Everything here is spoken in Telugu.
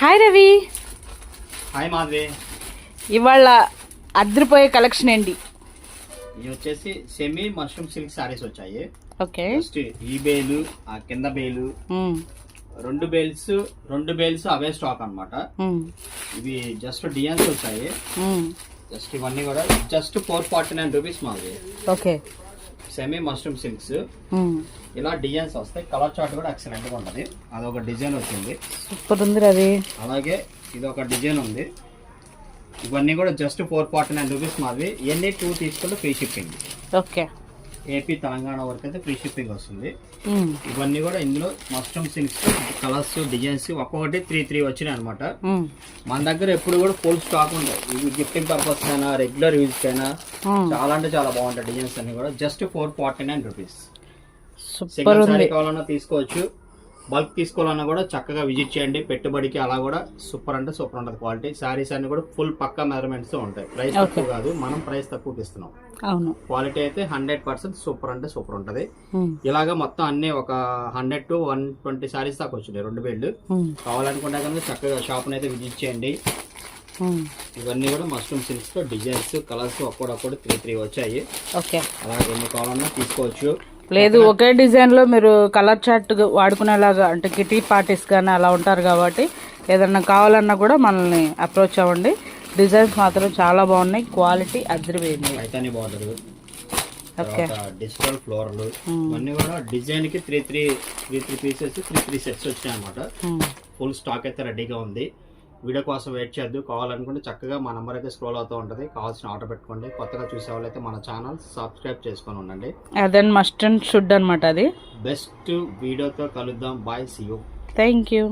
హాయ్ రవి హాయ్ మాధవి ఇవాళ అద్రిపోయే కలెక్షన్ ఏంటి? ఇవి వచ్చేసి సెమీ మష్రూమ్ సిల్క్ సారీస్ వచ్చాయి. ఓకే ఫస్ట్ ఈ బేలు ఆ కింద బేలు. మ్మ్. రెండు బేల్స్ రెండు బేల్స్ అవే స్టాక్ అన్నమాట. మ్మ్. ఇవి జస్ట్ డిజైన్స్ వచ్చాయి. జస్ట్ ఇవన్నీ కూడా just four forty nine rupees మాది ఓకే సెమీ మష్రూమ్ సిల్క్స్. ఇలా డిజైన్స్ వస్తాయి. కలర్ చార్ట్ కూడా ఎక్సలెంట్గా ఉంటుంది. అదొక డిజైన్ వచ్చింది. సూపర్ ఉంది రవి. అలాగే ఇది ఒక డిజైన్ ఉంది. ఇవన్నీ కూడా just four forty nine rupees మాది. ఎన్ని టూ తీసుకుంటే free shipping okay AP Telangana వరకు అయితే ఫ్రీ షిప్పింగ్ వస్తుంది. ఇవన్నీ కూడా ఇందులో మస్టమ్ సిల్క్స్ కలర్స్ డిజైన్స్ ఒక్కొక్కటి త్రీ త్రీ వచ్చినాయి అనమాట. మన దగ్గర ఎప్పుడు కూడా ఫుల్ స్టాక్ ఉంటాయి ఇవి గిఫ్టింగ్ పర్పస్ కైనా రెగ్యులర్ యూజ్ మ్మ్. చాలా అంటే చాలా బాగుంటాయి డిజైన్స్ అన్ని కూడా. Just four forty nine rupees sari కావాలన్నా తీసుకోవచ్చు. బల్క్ తీసుకోవాలన్నా కూడా చక్కగా విజిట్ చేయండి. పెట్టుబడికి అలా కూడా సూపర్ అంటే సూపర్ ఉంటుంది క్వాలిటీ. శారీస్ అన్ని కూడా ఫుల్ పక్కా మెజర్మెంట్స్ ఉంటాయి. ప్రైస్ తక్కువ కాదు. మనం ప్రైస్ తక్కువకి ఇస్తున్నాం అవును. క్వాలిటీ అయితే హండ్రెడ్ పర్సెంట్ సూపర్ అంటే సూపర్ ఉంటుంది. ఇలాగా మొత్తం అన్ని ఒక hundred to one twenty saris దాకా వచ్చినాయి. రెండు మ్మ్. కావాలనుకుంటే కనుక చక్కగా షాప్ని అయితే విజిట్ చేయండి. ఇవన్నీ కూడా మష్రూమ్ సిల్క్స్ డిజైన్స్ కలర్స్ ఒక్కడొక్కడు త్రీ త్రీ వచ్చాయి. అలాగే ఎన్ని కావాలన్నా తీసుకోవచ్చు. లేదు ఒకే డిజైన్లో మీరు కలర్ చార్ట్ వాడుకునేలాగా అంటే కిటీ పార్టీస్ కానీ అలా ఉంటారు కాబట్టి ఏదన్నా కావాలన్నా కూడా మనల్ని అప్రోచ్ అవ్వండి. డిజైన్స్ మాత్రం చాలా బాగున్నాయి క్వాలిటీ అదిరిపోయింది. డిజిటల్ ఫ్లోరల్ ఇవన్నీ కూడా డిజైన్కి three three three three pieces three three sets వచ్చినాయి అనమాట. ఫుల్ స్టాక్ అయితే రెడీగా ఉంది. వీడియో కోసం వెయిట్ చేద్దు కావాలనుకుంటే చక్కగా మా నెంబర్ అయితే స్క్రోల్ అవుతూ ఉంటుంది. కావాల్సిన ఆర్డర్ పెట్టుకోండి. కొత్తగా చూసే వాళ్ళైతే మన ఛానల్ సబ్స్క్రైబ్ చేసుకొని ఉండండి. అదెన్ మస్ట్ అండ్ షుడ్ అనమాట అది. బెస్ట్ వీడియోతో కలుద్దాం. Bye. See you. Thank you